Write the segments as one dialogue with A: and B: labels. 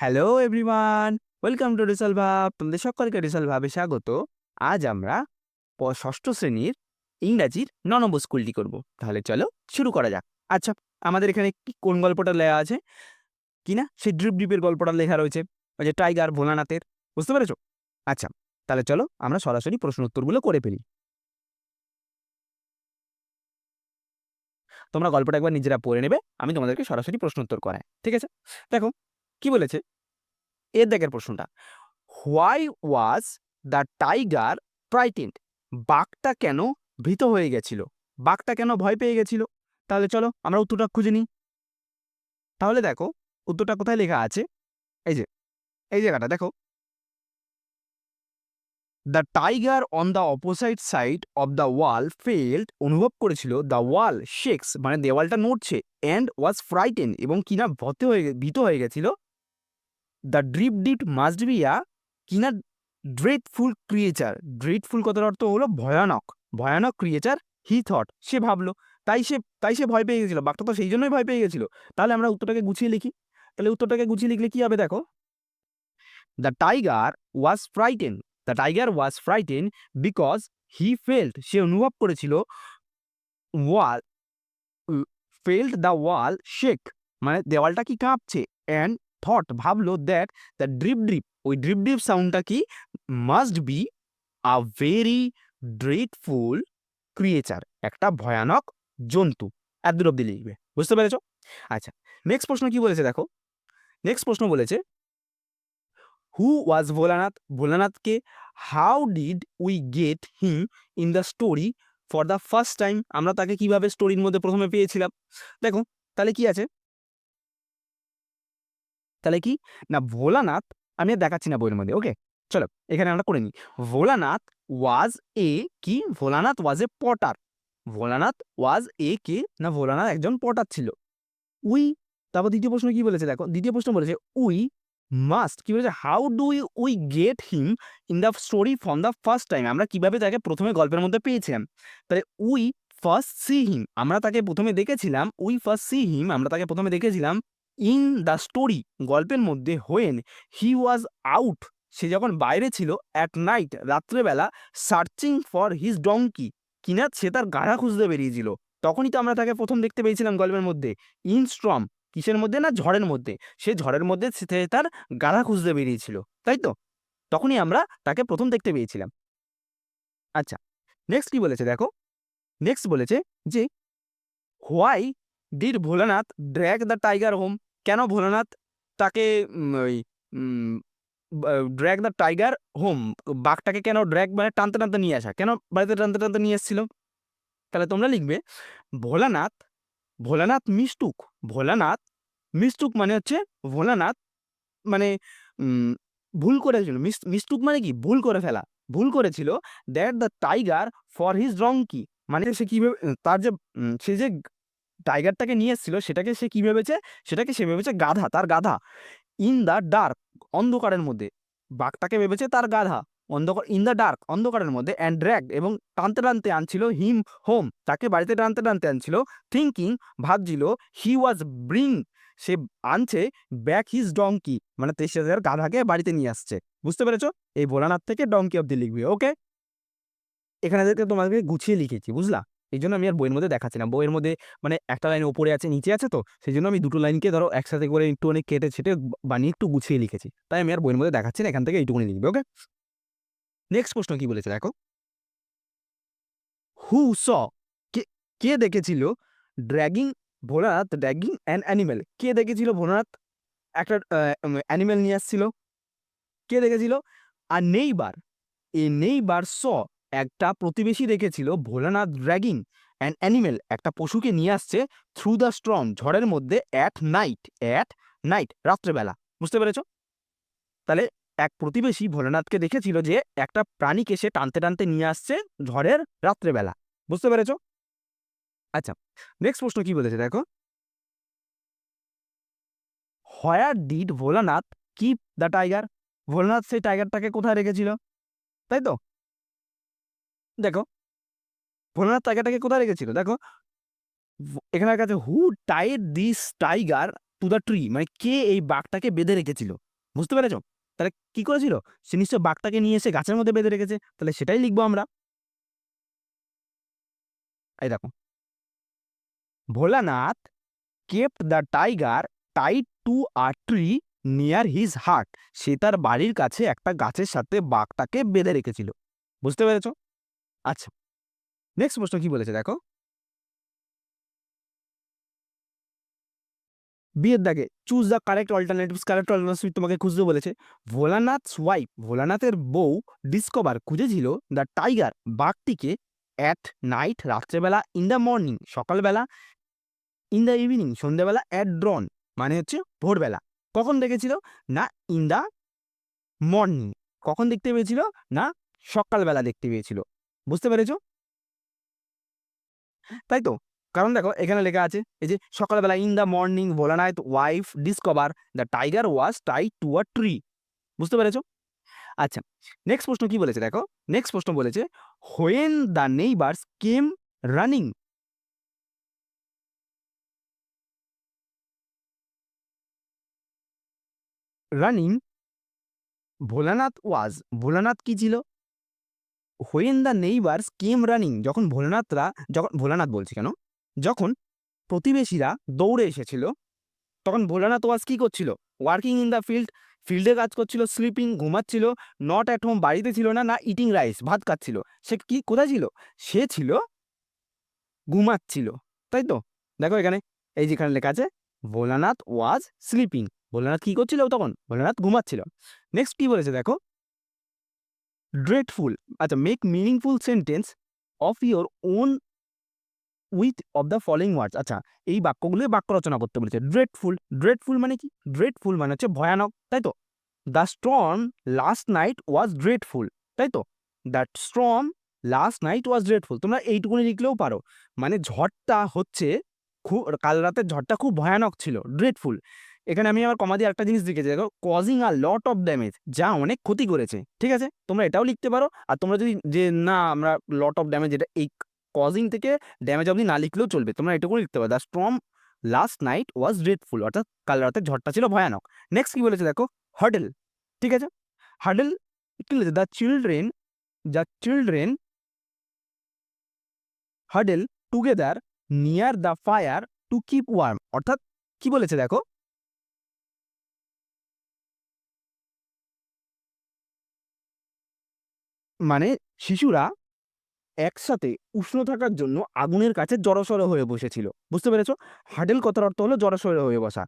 A: Hello everyone, welcome to রিসাল ভাব। তোমাদের সকলকে রিসাল ভাবে স্বাগত। আজ আমরা ষষ্ঠ শ্রেণির ইংরাজির ন নম্বর স্কুলটি করব। তাহলে চলো শুরু করা যাক। আচ্ছা আমাদের এখানে কোন গল্পটা লেখা আছে? কি না? সেই ড্রিপ ড্রিপের গল্পটা লেখা রয়েছে। ওই যে টাইগার ভোলানাথের, বুঝতে পেরেছ? আচ্ছা তাহলে চলো আমরা সরাসরি প্রশ্ন উত্তরগুলো করে ফেলি। তোমরা গল্পটা একবার নিজেরা পড়ে নেবে, আমি তোমাদেরকে সরাসরি প্রশ্ন উত্তর করাই। ঠিক আছে? দেখো কি বলেছে? এর দেখের প্রশ্নটা। Why was the tiger frightened বাঘটা কেন ভীত হয়ে গেছিল? বাঘটা কেন ভয় পেয়ে গেছিল? তাহলে চলো আমরা উত্তরটা খুঁজে নিই। তাহলে দেখো, উত্তরটা কোথায় লেখা আছে? এই যে, এই জায়গাটা দেখো। The tiger on the opposite side of the wall felt অনুভব করেছিল। দ্য ওয়াল শেক্স মানে দেওয়ালটা নড়ছে অ্যান্ড ওয়াজ ফ্রাইটেন এবং কিনা ভতে হয়ে ভীত হয়ে গেছিল। The drip it must be a কিনা ড্রেডফুল ক্রিয়েচার। ড্রেডফুল কথার অর্থ হলো ভয়ানক। ভয়ানক ক্রিয়েচার, হি থট, সে ভাবলো। তাই সে তাই সে ভয় পেয়ে গেছিল, বাঘটা তো সেই জন্যই ভয় পেয়ে গেছিল। তাহলে আমরা উত্তরটাকে গুছিয়ে লিখি। তাহলে উত্তরটাকে গুছিয়ে লিখলে কি হবে দেখো? The tiger was frightened the tiger was frightened because he felt সে অনুভব করেছিল wall felt the wall shake মানে দেওয়ালটা কি কাঁপছে? অ্যান্ড থট ভাবলো দ্যাট দ্য ড্রিপ ড্রিপ ওই ড্রিপ ড্রিপ সাউন্ডটা কি must be a very dreadful creature একটা ভয়ানক জন্তু। এত দূর অব্দি লিখবে, বুঝতে পেরেছ? আচ্ছা নেক্সট প্রশ্ন কি বলেছে দেখো? নেক্সট প্রশ্ন বলেছে who was Bholanath? ভোলানাথকে how did we get him in the story for the first time আমরা তাকে কীভাবে স্টোরির মধ্যে প্রথমে পেয়েছিলাম? দেখো, তাহলে কি আছে? তাহলে কি? না, ভোলানাথ আমি দেখাচ্ছি না বইয়ের মধ্যে ওকে চলো, এখানে আমরা করে নিই। ভোলানাথ ওয়াজ এ কি? Bholanath was a potter Bholanath was a কে? না, ভোলানাথ একজন পটার ছিল। উই, তারপর দ্বিতীয় প্রশ্ন কি বলেছে? দেখো, দ্বিতীয় প্রশ্ন বলেছে, উই মাস্ট কি বলেছে? How do we get him in the story from the first time আমরা কীভাবে তাকে প্রথমে গল্পের মধ্যে পেয়েছিলাম? তাহলে উই ফার্স্ট সি হিম আমরা তাকে প্রথমে দেখেছিলাম, উই ফার্স্ট সি হিম আমরা তাকে প্রথমে দেখেছিলাম ইন দ্য স্টোরি গল্পের মধ্যে হোয়েন, হি ওয়াজ আউট। সে যখন বাইরে ছিল, অ্যাট নাইট, রাত্রেবেলা, সার্চিং ফর হিজ ডঙ্কি কিনা সে তার গাড়া খুঁজতে বেরিয়েছিল। তখনই তো আমরা তাকে প্রথম দেখতে পেয়েছিলাম গল্পের মধ্যে। ইন স্ট্রম, কিসের মধ্যে না ঝড়ের মধ্যে? সে ঝড়ের মধ্যে সে তার গাড়া খুঁজতে বেরিয়েছিল, তাই তো? তখনই আমরা তাকে প্রথম দেখতে পেয়েছিলাম। আচ্ছা নেক্সট কি বলেছে দেখো? নেক্সট বলেছে যে, why did Bholanath drag the tiger home? কেন ভোলানাথ তাকে ওই ড্র্যাগ দ্য টাইগার হোম বাঘটাকে কেন ড্র্যাগ মানে টানতে টানতে নিয়ে আসা? কেন বাড়িতে টানতে টানতে নিয়ে এসেছিল? তাহলে তোমরা লিখবে, ভোলানাথ ভোলানাথ মিষ্টুক ভোলানাথ, মিষ্টুক মানে হচ্ছে ভোলানাথ মানে ভুল করেছিল। মিস- মিষ্টুক মানে কি? ভুল করে ফেলা। ভুল করেছিল that the tiger for his wrong কি মানে সে কীভাবে, তার যে সে যে টাইগারটাকে নিয়ে এসেছিল, সেটাকে সে কী ভেবেছে? সেটাকে সে ভেবেছে গাধা, তার গাধা। ইন দ্য ডার্ক অন্ধকারের মধ্যে। বাঘটাকে ভেবেছে তার গাধা। অন্ধকার ইন দ্য ডার্ক অন্ধকারের মধ্যে অ্যান্ড ড্র্যাগ এবং টানতে টানতে আনছিল হিম হোম তাকে বাড়িতে টানতে টানতে আনছিল। থিঙ্কিং ভাবছিল হি ওয়াজ ব্রিং সে আনছে ব্যাক হিজ ডঙ্কি মানে তেইশ হাজার গাধাকে বাড়িতে নিয়ে আসছে। বুঝতে পেরেছ? এই ভোলানাথ থেকে ডঙ্কি অব্দি লিখবে ওকে এখানে তোমাকে গুছিয়ে লিখেছি, বুঝলা? এই জন্য আমি আর বইয়ের মধ্যে দেখাচ্ছি না। বইয়ের মধ্যে মানে একটা লাইন ওপরে আছে, নিচে আছে তো? সেই জন্য আমি দুটো লাইনকে ধরো একসাথে করে একটু অনেক কেটে ছেটে বানিয়ে একটু গুছিয়ে লিখেছি। তাই আমি আর বইয়ের মধ্যে দেখাচ্ছি না, এখান থেকে এইটুকুনি লিখবে, ওকে? নেক্সট প্রশ্ন কি বলেছে দেখো? হু স কে কে দেখেছিল dragging Bholanath dragging an animal কে দেখেছিল ভোলানাথ? একটা অ্যানিমেল নিয়ে আসছিল। কে দেখেছিল? আর নেইবার এ নেইবার স একটা প্রতিবেশী দেখেছিল ভোলানাথ ড্র্যাগিং অ্যান অ্যানিমেল একটা পশুকে নিয়ে আসছে থ্রু দ্য স্ট্রম ঝড়ের মধ্যে অ্যাট নাইট অ্যাট নাইট রাত্রেবেলা, বুঝতে পেরেছ? তাহলে এক প্রতিবেশী ভোলানাথকে দেখেছিল যে একটা প্রাণীকে সে টানতে টানতে নিয়ে আসছে ঝড়ের রাত্রেবেলা, বুঝতে পেরেছ? আচ্ছা নেক্সট প্রশ্ন কি বলেছে দেখো? Where did Bholanath keep the tiger Bholanath সেই টাইগারটাকে কোথায় রেখেছিল? তাই তো? দেখো, ভোলানাথ টাইগারটাকে কোথায় রেখেছিল? দেখো এখানে কাছে who tied this tiger to the tree মানে কে এই বাঘটাকে বেঁধে রেখেছিল? বুঝতে পেরেছ? তাহলে কি করেছিল? সে নিশ্চয় বাঘটাকে নিয়ে এসে গাছের মধ্যে বেঁধে রেখেছে। তাহলে সেটাই লিখব আমরা। এই দেখো, Bholanath kept the tiger tied to a tree near his hut সে তার বাড়ির কাছে একটা গাছের সাথে বাঘটাকে বেঁধে রেখেছিল। বুঝতে পেরেছ? আচ্ছা। নেক্সট প্রশ্ন কি বলেছে দেখো? বিয়ের দাগে choose the correct alternatives correct alternative তোমাকে খুঁজতে বলেছে। ভোলানাথ ওয়াইফ ভোলানাথের বউ ডিসকভার খুঁজেছিল দ্য টাইগার বাঘটিকে অ্যাট নাইট রাত্রেবেলা ইন দ্য মর্নিং সকালবেলা ইন দ্য ইভিনিং সন্ধ্যেবেলা অ্যাট ড্রন মানে হচ্ছে ভোরবেলা। কখন দেখেছিল? না ইন দ্য মর্নিং কখন দেখতে পেয়েছিল? না, সকালবেলা দেখতে পেয়েছিল। বুঝতে পেরেছ? তাই তো? কারণ দেখো, এখানে লেখা আছে, এই যে সকালবেলা in the morning Bholanath wife discover the tiger was tie to a tree বুঝতে পেরেছ? আচ্ছা নেক্সট প্রশ্ন কি বলেছে দেখো? নেক্সট প্রশ্ন বলেছে when the neighbours came running running Bholanath was Bholanath কি ছিল? When the neighbours came running যখন ভোলানাথরা, যখন ভোলানাথ বলছি কেন? যখন প্রতিবেশীরা দৌড়ে এসেছিল, তখন ভোলানাথ ওয়াজ কী করছিল? ওয়ার্কিং ইন দ্য ফিল্ড ফিল্ডে কাজ করছিল স্লিপিং ঘুমাচ্ছিল নট অ্যাট হোম বাড়িতে ছিল না না ইটিং রাইস ভাত খাচ্ছিল। সে কি, কোথায় ছিল? সে ছিল, ঘুমাচ্ছিল। তাই তো? দেখো এখানে, এই যেখানে লেখা আছে, ভোলানাথ ওয়াজ স্লিপিং ভোলানাথ কী করছিল তখন? ভোলানাথ ঘুমাচ্ছিল। নেক্সট কী বলেছে দেখো? ড্রেডফুল আচ্ছা make meaningful sentence of your own with of the following words আচ্ছা এই বাক্যগুলো বাক্য রচনা করতে বলেছে। ড্রেডফুল ড্রেডফুল মানে কি? ড্রেডফুল মানে হচ্ছে ভয়ানক, তাই তো? The storm last night was dreadful তাই তো? That storm last night was dreadful তোমরা এইটুকুনি লিখলেও পারো। মানে ঝড়টা হচ্ছে খুব কাল রাতের ঝড়টা খুব ভয়ানক ছিল ড্রেডফুল এখানে আমি আবার কমা দিয়ে একটা জিনিস লিখেছি, দেখো causing a lot of damage যা অনেক ক্ষতি করেছে, ঠিক আছে? তোমরা এটাও লিখতে পারো, আর তোমরা যদি, যে না, আমরা লট অফ ড্যামেজ এটা এই কজিং থেকে ড্যামেজ অবধি না লিখলেও চলবে, তোমরা এটুকু লিখতে পারো the storm last night was dreadful অর্থাৎ কাল রাতের ঝড়টা ছিল ভয়ানক নেক্সট কী বলেছে দেখো হার্ডেল ঠিক আছে? হার্ডেল কি বলেছে? The children the children huddle together near the fire to keep warm অর্থাৎ কি বলেছে দেখো? মানে শিশুরা একসাথে উষ্ণ থাকার জন্য আগুনের কাছে জড়সড় হয়ে বসেছিল। বুঝতে পেরেছ? হাডেল কথার অর্থ হলো জড়সড় হয়ে বসা।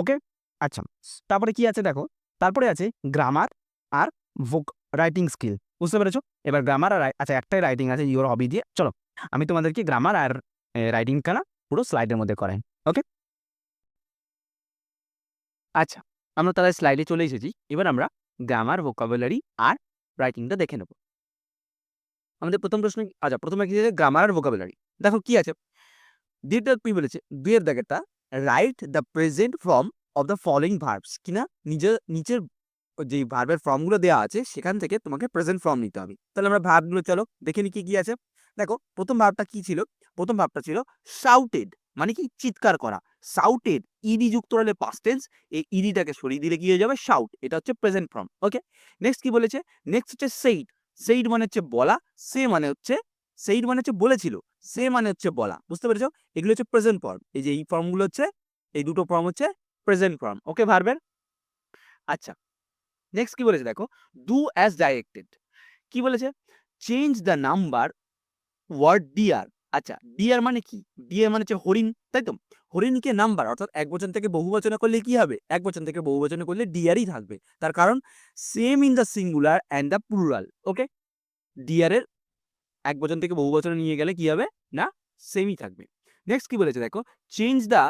A: ওকে? আচ্ছা। তারপরে কি আছে দেখো? তারপরে আছে গ্রামার আর ভোক, রাইটিং স্কিল। বুঝতে পেরেছ? এবার গ্রামার আর আচ্ছা একটাই রাইটিং আছে ইওর হবি দিয়ে। চলো, আমি তোমাদেরকে গ্রামার আর রাইটিং খানা পুরো স্লাইডের মধ্যে করাই। ওকে? আচ্ছা আমরা তাহলে স্লাইডে চলে এসেছি। এবার আমরা গ্রামার, ভোকাবুলারি আর রাইটিংটা দেখে নেব। আমাদের প্রথম প্রশ্ন আচ্ছা প্রথমে কি আছে? গ্রামার আর ভোকাবুলারি দেখো কি আছে? দুইটা কি বলেছে? দুইয়ের দাগেরটা write the present form of the following verbs কিনা? নিজের, নিচের যে ভার্বের ফর্মগুলো দেওয়া আছে, সেখান থেকে তোমাকে প্রেজেন্ট ফর্ম নিতে হবে। তাহলে আমরা ভার্বগুলো চলো, দেখে নি কি কি আছে। দেখো, প্রথম ভাবটা কি ছিল? প্রথম ভাবটা ছিল শাউটেড মানে কি? চিৎকার করা। শাউটেড ইডি যুক্ত হলে পাস্ট টেন্স এই ইডিটাকে সরিয়ে দিলে কি হয়ে যাবে? সাউট এটা হচ্ছে প্রেজেন্ট ফর্ম ওকে নেক্সট কি বলেছে? নেক্সট হচ্ছে সেইড সেইড মানে হচ্ছে বলা, সে মানে হচ্ছে সেইড মানে হচ্ছে বলেছিল, সে মানে হচ্ছে বলা, বুঝতে পেরেছ? এগুলো হচ্ছে প্রেজেন্ট ফর্ম এই যে এই ফর্মগুলো হচ্ছে, এই দুটো ফর্ম হচ্ছে প্রেজেন্ট ফর্ম ওকে ভার্বের? আচ্ছা নেক্সট কি বলেছে দেখো? ডু অ্যাজ ডাইরেক্টেড কি বলেছে? Change the number word deer আচ্ছা ডিয়ার মানে কি? ডিয়ার মানে হচ্ছে হরিণ, তাই তো? হরিণকে নাম্বার অর্থাৎ এক বচন থেকে বহু বচনে করলে কি হবে? এক বচন থেকে বহু বচনে করলে ডিয়ারই থাকবে। তার কারণ same in the singular and the plural okay ডিয়ারের এক বচন থেকে বহু বচনে নিয়ে গেলে কি হবে? না সেমই থাকবে। নেক্সট কি বলেছে দেখো? চেঞ্জ দ্য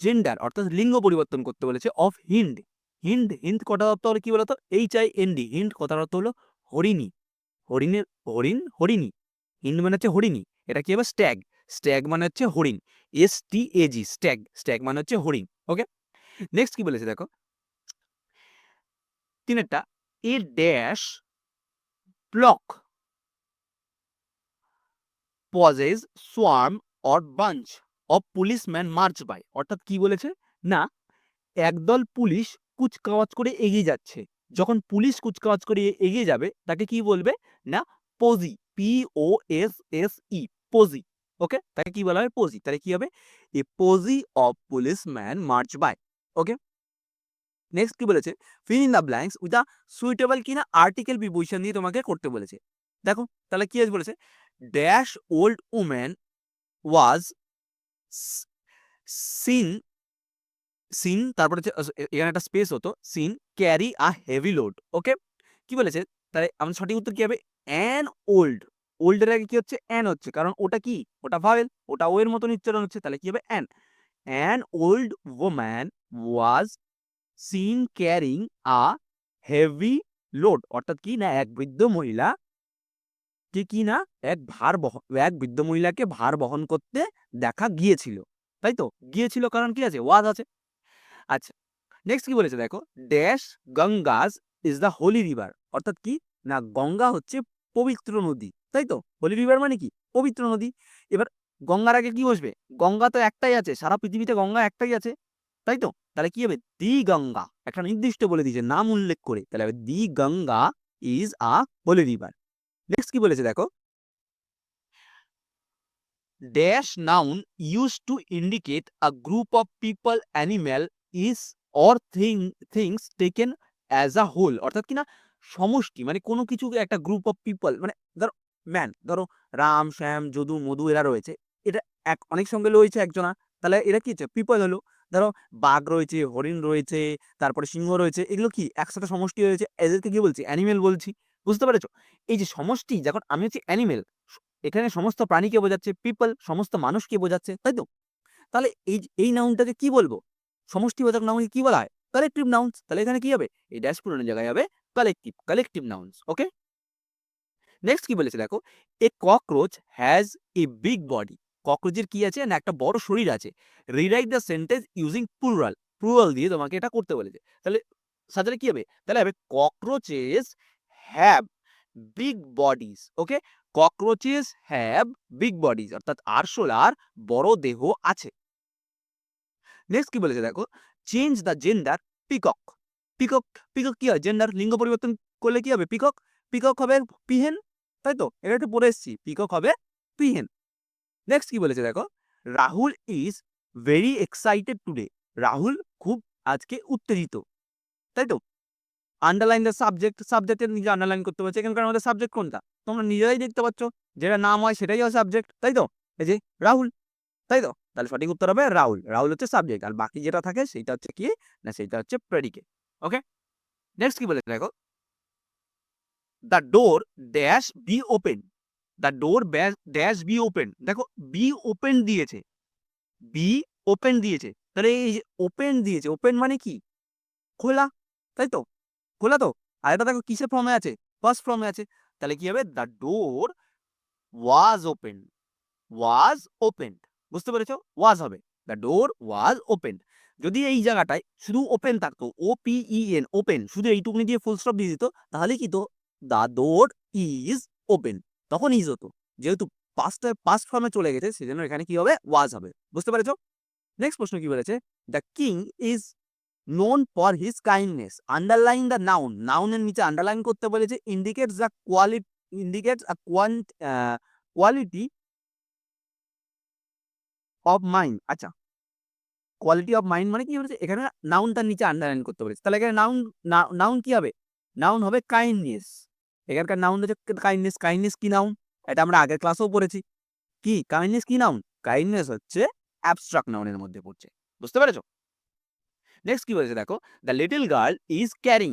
A: জেন্ডার অর্থাৎ লিঙ্গ পরিবর্তন করতে বলেছে অফ হিন্ড হিন্ড হিন্দ কথার অর্থ হলো কি বলতো? H I N D hind কথার অর্থ হলো হরিণী। হরিণের, হরিণ, হরিণী। হিন্দ মানে হচ্ছে হরিণী, এটা কি হবে স্ট্যাগ স্ট্যাগ মানে হচ্ছে হরিণ S T A G stag stag মানে হচ্ছে হরিণ ওকে নেক্সট কি বলেছে দেখো? তিনেরটা a dash block posses swarm or bunch of policeman march by অর্থাৎ কি বলেছে? না, একদল পুলিশ কুচকাওয়াজ করে এগিয়ে যাচ্ছে, যখন পুলিশ কুচকাওয়াজ করে এগিয়ে যাবে, তাকে কি বলবে? না পজি ও এস এস ই পজি ওকে তাকে কি বলা হয়? পজি তাহলে কি হবে? A posse of policeman march by okay next কি বলেছে? Fill in the blanks with the suitable কিনা আর্টিকেল প্রিপোজিশন দিয়ে তোমাকে করতে বলেছে। দেখো, তাহলে কি আছে বলেছে? Dash old woman was seen seen তারপরে এখানে একটা স্পেস হতো seen carry a heavy load okay কি বলেছে? তাহলে আমাদের সঠিক উত্তর কি হবে? An old. ওল্ডের আগে কি হচ্ছে? অ্যান হচ্ছে। কারণ ওটা কি? ওটা ভাওয়েল। ওটা ও এর মতন উচ্চারণ হচ্ছে। তাহলে কি হবে? An. An old woman was seen carrying a heavy load. অর্থাৎ কি না? এক বৃদ্ধ মহিলা কে কি না? এক ভার বহন এক বৃদ্ধ মহিলাকে ভার বহন করতে দেখা গিয়েছিল। তাই তো? গিয়েছিল কারণ কি আছে? ওয়াজ আছে। আচ্ছা নেক্সট কি বলেছে? দেখো। Dash Ganges is the holy river. অর্থাৎ কি? না, গঙ্গা হচ্ছে পবিত্র নদী, তাই তো? হোলি রিভার মানে কি? পবিত্র নদী। এবার গঙ্গার আগে কি বসবে? গঙ্গা তো একটাই আছে, সারা পৃথিবীতে গঙ্গা একটাই আছে, তাই তো? তাহলে কি হবে? দি গঙ্গা একটা নির্দিষ্ট বলে দিয়েছে, নাম উল্লেখ করে। তাহলে হবে the Ganga is a holy river next কি বলেছে দেখো? Dash noun use to indicate a group of people animal is or thing things taken as a whole অর্থাৎ কি না? সমষ্টি মানে কোনো কিছু একটা গ্রুপ অফ পিপল মানে ধরো ম্যান ধরো রাম, শ্যাম, যদু, মধু এরা রয়েছে। এটা এক, অনেক সঙ্গে রয়েছে একজনা। তাহলে এরা কি হচ্ছে? পিপল হলো। ধরো বাঘ রয়েছে, হরিণ রয়েছে, তারপরে সিংহ রয়েছে, এগুলো কি একসাথে সমষ্টি হয়েছে? এদেরকে কি বলছি? অ্যানিমেল বলছি। বুঝতে পেরেছ? এই যে সমষ্টি, যখন আমি হচ্ছে অ্যানিমেল এখানে সমস্ত প্রাণীকে বোঝাচ্ছে পিপল সমস্ত মানুষকে বোঝাচ্ছে, তাই তো? তাহলে এই এই নাউনটাকে কি বলব? সমষ্টিবাচক নাউনকে কি বলা হয়? কালেকটিভ নাউন্স তাহলে এখানে কি হবে? এই ড্যাশ পূরণের জায়গায় হবে collective collective nouns okay next কি বলেছে দেখো? A cockroach has a big body ককরোচের কি আছে? না, একটা বড় শরীর আছে। Rewrite the sentence using plural plural দিয়ে তোমাকে এটা করতে বলেছে। তাহলে সাজালে কি হবে? তাহলে হবে cockroaches have big bodies okay cockroaches have big bodies অর্থাৎ আরশোলার বড় দেহ আছে। নেক্সট কি বলেছে দেখো? Change the gender peacock peacock peacock কি হয়? জেন্ডার লিঙ্গ পরিবর্তন করলে কি হবে? পিকক পিকক হবে পিহেন, তাই তো? এটা একটু পড়ে এসছি। পিকক হবে পিহেন। নেক্সট কি বলেছে দেখো? Rahul is very excited today Rahul খুব আজকে উত্তেজিত। তাই তো? আন্ডারলাইন দ্য সাবজেক্ট সাবজেক্টের নিজে আন্ডারলাইন করতে পারছে। এখানকার আমাদের সাবজেক্ট কোনটা? তোমরা নিজেরাই দেখতে পাচ্ছ। যেটা নাম হয় সেটাই হয় সাবজেক্ট তাই তো? এই যে রাহুল, তাই তো? তাহলে সঠিক উত্তর হবে রাহুল। রাহুল হচ্ছে সাবজেক্ট আর বাকি যেটা থাকে সেটা হচ্ছে কি? না, সেটা হচ্ছে প্রেডিকেট ওকে নেক্সট কি বলেছে দেখো। The door dash be open the door dash be open দেখো বি ওপেন দিয়েছে। বি ওপেন দিয়েছে। তাহলে এই যে ওপেন দিয়েছে ওপেন মানে কি? খোলা, তাই তো? খোলা তো? আর এটা দেখো কিসের ফর্মে আছে? ফার্স্ট ফর্মে আছে। তাহলে কি হবে? The door was open was open বুঝতে পেরেছ? ওয়াজ হবে। দ্য ডোর ওয়াজ ওপেন যদি এই জায়গাটায় শুধু ওপেন থাকতো O P E N open শুধু এইটুকুনি দিয়ে ফুল স্টপ দিয়ে দিত, তাহলে কি তো দ্য ডোর ইজ ওপেন তখন ইজ হতো। যেহেতু পাস্টে পাস্ট ফর্মে চলে গেছে, সেজন্য এখানে কি হবে? ওয়াজ হবে। বুঝতে পেরেছ? নেক্সট প্রশ্ন কি বলেছে? The king is known for his kindness underline the noun নাউনের নিচে আন্ডারলাইন করতে বলেছে indicates the quality indicates a quant quality of mind আচ্ছা কোয়ালিটি অফ মাইন্ড মানে কি বলেছে এখানে নাউনটার নিচে আন্ডারলাইন করতে বলেছে। তাহলে এখানে নাউন নাউন কি হবে? নাউন হবে কাইন্ডনেস এখানকার নাউন হচ্ছে কাইন্ডনেস কাইন্ডনেস কি নাউন এটা আমরা আগের ক্লাসেও পড়েছি। কি? কাইন্ডনেস কি নাউন কাইন্ডনেস হচ্ছে অ্যাবস্ট্রাক্ট নাউনের মধ্যে পড়ছে। বুঝতে পেরেছ? নেক্সট কি বলেছে দেখো? The little girl is carrying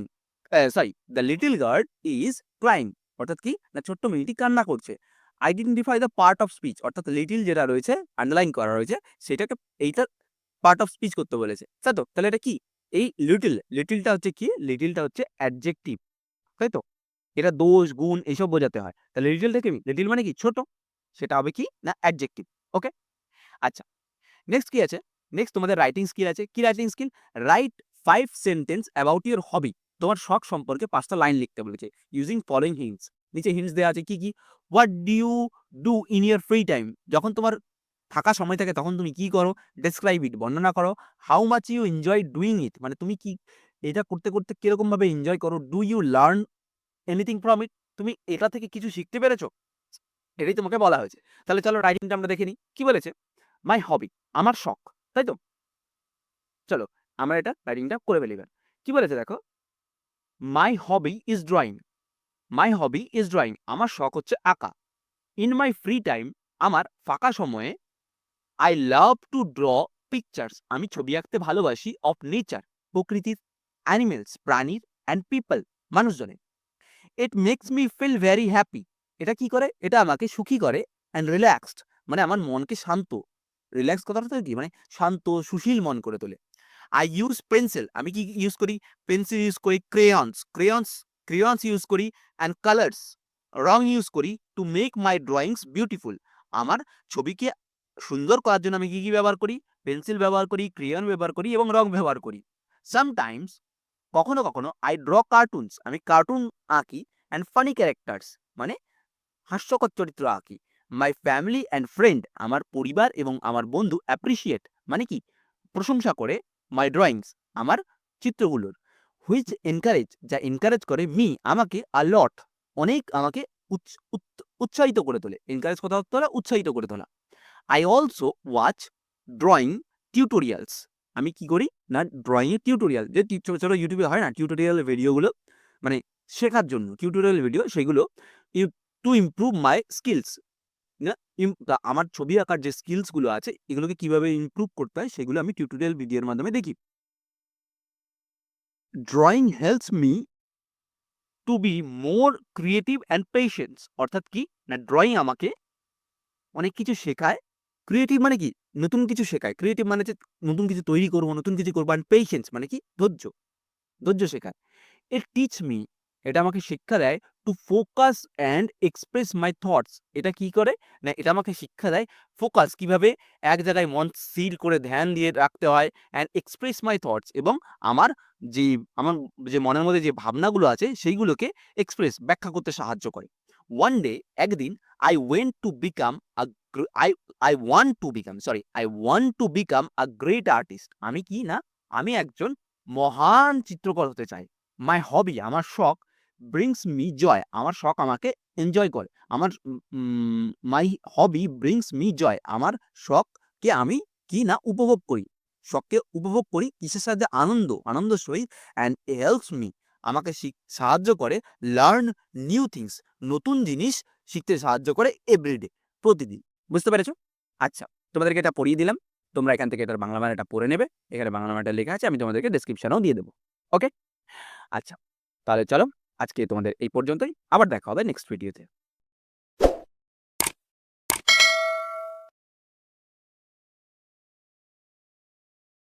A: sorry the little girl is crying অর্থাৎ কি? না, ছোট্ট মেয়েটি কান্না করছে। Identify the part of speech অর্থাৎ লিটিল যেটা রয়েছে আন্ডারলাইন করা রয়েছে, সেটাকে এইটা পার্ট অফ স্পিচ করতে বলেছে। তাই তো? তাহলে এটা কি? এই লিটিল লিটিলটা হচ্ছে কি? লিটিলটা হচ্ছে অ্যাডজেক্টিভ তাই তো? এটা দোষ, গুণ এইসব বোঝাতে হয়। তাহলে লিটিলটা কি? লিটিল মানে কি? ছোট। সেটা হবে কি? না অ্যাডজেক্টিভ ওকে আচ্ছা নেক্সট কি আছে? নেক্সট তোমাদের রাইটিং স্কিল আছে। কি writing skill write five sentence about your hobby তোমার শখ সম্পর্কে পাঁচটা লাইন লিখতে বলেছে। ইউজিং ফলোইং হিন্টস নিচে হিন্টস দেওয়া আছে কি কি? What do you do in your free time যখন তোমার ফাঁকা সময় থাকে তখন তুমি কি করো ডেসক্রাইব ইট বর্ণনা করো how much you enjoy doing it মানে তুমি কি
B: এটা করতে, করতে কিরকমভাবে এনজয় করো? Do you learn anything from it? তুমি এটা থেকে কিছু শিখতে পেরেছ? এটাই তোমাকে বলা হয়েছে। তাহলে চলো রাইটিংটা আমরা দেখে নিই। কি বলেছে? মাই হবি আমার শখ। তাই তো? চলো আমরা এটা রাইটিংটা করে ফেলি এবার। কি বলেছে দেখো? My hobby is drawing. My hobby is drawing. আমার শখ হচ্ছে আঁকা। ইন মাই ফ্রি টাইম আমার ফাঁকা সময়ে I love to draw pictures. আমি ছবি আঁকতে ভালোবাসি অফ নেচার প্রকৃতির, অ্যানিমেলস প্রাণীর অ্যান্ড পিপল মানুষজনের। It makes me feel very happy. এটা কি করে? এটা আমাকে সুখী করে অ্যান্ড রিল্যাক্সড মানে আমার মনকে শান্ত। রিল্যাক্স কথাটা কি? মানে শান্ত সুশীল মন করে তোলে। I use pencil. আমি কি ইউজ করি? পেন্সিল ইউজ করি, ক্রেয়ন্স, ক্রেয়ন্স, ক্রেয়ন্স ইউজ করি অ্যান্ড কালার্স রং ইউজ করি to make my drawings beautiful. আমার ছবিকে সুন্দর করার জন্য আমি কি, কি ব্যবহার করি? পেন্সিল ব্যবহার করি, ক্রেয়ন ব্যবহার করি এবং রং ব্যবহার করি। সামটাইমস কখনো, কখনো আই ড্র কার্টুনস আমি কার্টুন আঁকি অ্যান্ড ফানি ক্যারেক্টার্স মানে হাস্যকর চরিত্র আঁকি। মাই ফ্যামিলি অ্যান্ড ফ্রেন্ড আমার পরিবার এবং আমার বন্ধু অ্যাপ্রিশিয়েট মানে কি? প্রশংসা করে মাই ড্রয়িংস আমার চিত্রগুলোর। হুইচ এনকারেজ যা এনকারেজ করে মি আমাকে আ লট অনেক আমাকে উৎ উৎসাহিত করে তোলে। এনকারেজ কথা হলো উৎসাহিত করে তোলা। I also watch drawing tutorials. আমি কি করি? না ড্রয়িং এর টিউটোরিয়াল যে ছোট, ছোট এ হয় না টিউটোরিয়াল ভিডিওগুলো মানে শেখার জন্য টিউটোরিয়াল ভিডিও সেগুলো টু ইমপ্রুভ মাই স্কিলস আমার ছবি আঁকার যে স্কিলসগুলো আছে এগুলোকে কীভাবে ইমপ্রুভ করতে হয় সেগুলো আমি টিউটোরিয়াল ভিডিওর মাধ্যমে দেখি। Drawing helps me to be more creative and patience অর্থাৎ কি? না ড্রয়িং আমাকে অনেক কিছু শেখায়। ক্রিয়েটিভ মানে কি? নতুন কিছু শেখায়। ক্রিয়েটিভ মানে যে নতুন কিছু তৈরি করব, নতুন কিছু করব অ্যান্ড পেশেন্স মানে কি? ধৈর্য। ধৈর্য শেখায়। ইট টিচ মি এটা আমাকে শিক্ষা দেয় to focus and express my thoughts এটা কি করে? না এটা আমাকে শিক্ষা দেয় ফোকাস কীভাবে এক জায়গায় মন স্থির করে ধ্যান দিয়ে রাখতে হয় অ্যান্ড এক্সপ্রেস মাই থটস এবং আমার যে আমার যে মনের মধ্যে যে ভাবনাগুলো আছে সেইগুলোকে এক্সপ্রেস ব্যাখ্যা করতে সাহায্য করে। ওয়ান ডে একদিন I went to become I I want to become sorry I want to become a great artist আমি কি না আমি একজন মহান চিত্রকর হতে চাই। মাই হবি আমার শখ ব্রিংস মি জয় আমার শখ আমাকে এনজয় করে। আমার মাই হবি ব্রিংস মি জয় আমার শখকে আমি কি না উপভোগ করি। শখকে উপভোগ করি কিসের সাথে আনন্দ, আনন্দ সহিত অ্যান্ড হেল্পস মি আমাকে সাহায্য করে লার্ন নিউ থিংস নতুন জিনিস শিখতে সাহায্য করে এভরিডে প্রতিদিন। বুঝতে পেরেছ আচ্ছা তোমাদেরকে এটা পড়িয়ে দিলাম। তোমরা এখান থেকে এটার বাংলা মানেটা পড়ে নেবে। এখানে বাংলা মানেটা লেখা আছে, আমি তোমাদেরকে ডিসক্রিপশানেও দিয়ে দেবো ওকে? আচ্ছা তাহলে চলো, আজকে তোমাদের এই পর্যন্তই। আবার দেখা হবে নেক্সট ভিডিওতে।